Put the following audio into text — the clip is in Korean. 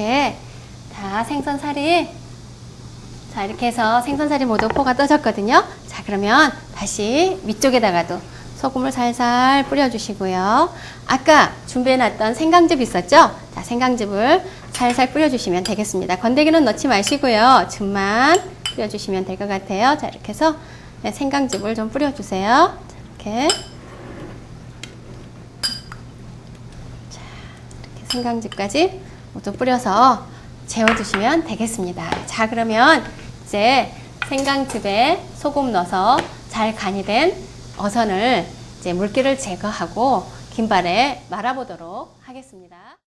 이렇게 다 생선살이 자 이렇게 해서 생선살이 모두 포가 떠졌거든요. 자 그러면 다시 위쪽에다가도 소금을 살살 뿌려주시고요. 아까 준비해놨던 생강즙 있었죠? 자 생강즙을 살살 뿌려주시면 되겠습니다. 건더기는 넣지 마시고요. 즙만 뿌려주시면 될 것 같아요. 자 이렇게 해서 네, 생강즙을 좀 뿌려주세요. 자, 이렇게 이렇게 생강즙까지 모두 뿌려서 재워두시면 되겠습니다. 자, 그러면 이제 생강즙에 소금 넣어서 잘 간이 된 어선을 이제 물기를 제거하고 김발에 말아보도록 하겠습니다.